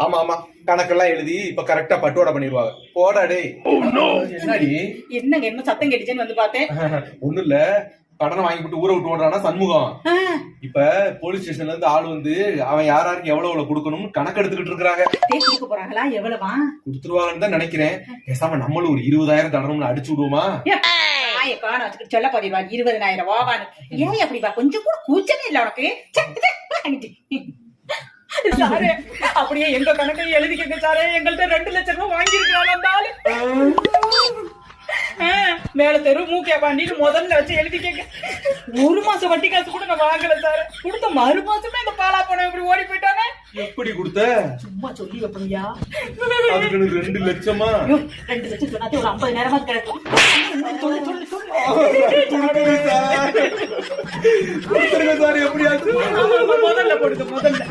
ஆமா ஆமா. கணக்கெல்லாம் எழுதி இப்ப கரெக்டா பட்டுவாடை பண்ணிடுவாங்க. போடா டேய். என்னடி? என்னங்க என்ன சத்தம் கேட்டுச்சுன்னு வந்து பார்த்தேன். ஒண்ணும் இல்ல. கடனை வாங்கி விட்டு ஊரை விட்டு ஓடுறானா சண்முகம். இப்ப போலீஸ் ஸ்டேஷன்ல இருந்து ஆள் வந்து அவன் யார் யாருக்கு எவ்வளவு எவ்வளவு கொடுக்கணும்னு கணக்கு எடுத்துக்கிட்டு இருக்காங்க கொடுக்க போறாங்களா? எவ்வளவா? கொடுத்துருவாங்கன்னு தான் நினைக்கிறேன். பேசாம நம்மளும் ஒரு இருபதாயிரம் தடணும்னு அடிச்சு விடுவோமா? ஆய காண வச்சுக்கிட்டு சொல்ல போறீவா இருபதனாயிரம் ரூபான்னு ஏன் அப்படிப்பா கொஞ்சம் கூட கூச்சமே இல்ல உனக்கு. சாரே அப்படியே எங்க கணக்கை எழுதிக்கங்க சாரே. எங்கள்ட்ட ரெண்டு லட்சம் ரூபாய் வாங்கியிருக்கிறான் அந்த ஆளு. ஆ, மேல தெரு மூக்கே பாண்டின்னு முதல்ல வச்சு எழுதிக்கங்க. ஒரு மாசம் வட்டி காசு கூட நான் வாங்கல சார். கொடுத்த மறு மாசமே இந்த பாலா போன இப்படி ஓடி போயிட்டானே. எப்படி கொடுத்த? சும்மா சொல்லி வைப்பையா அதுக்கு ரெண்டு லட்சமா? ரெண்டு லட்சம் சொன்னாதே ஒரு ஐம்பது நேரமா கிடக்கும் சொல்லு சொல்லு சொல்லு. சார். எப்படியாச்சும். முதல்ல போடுங்க முதல்ல.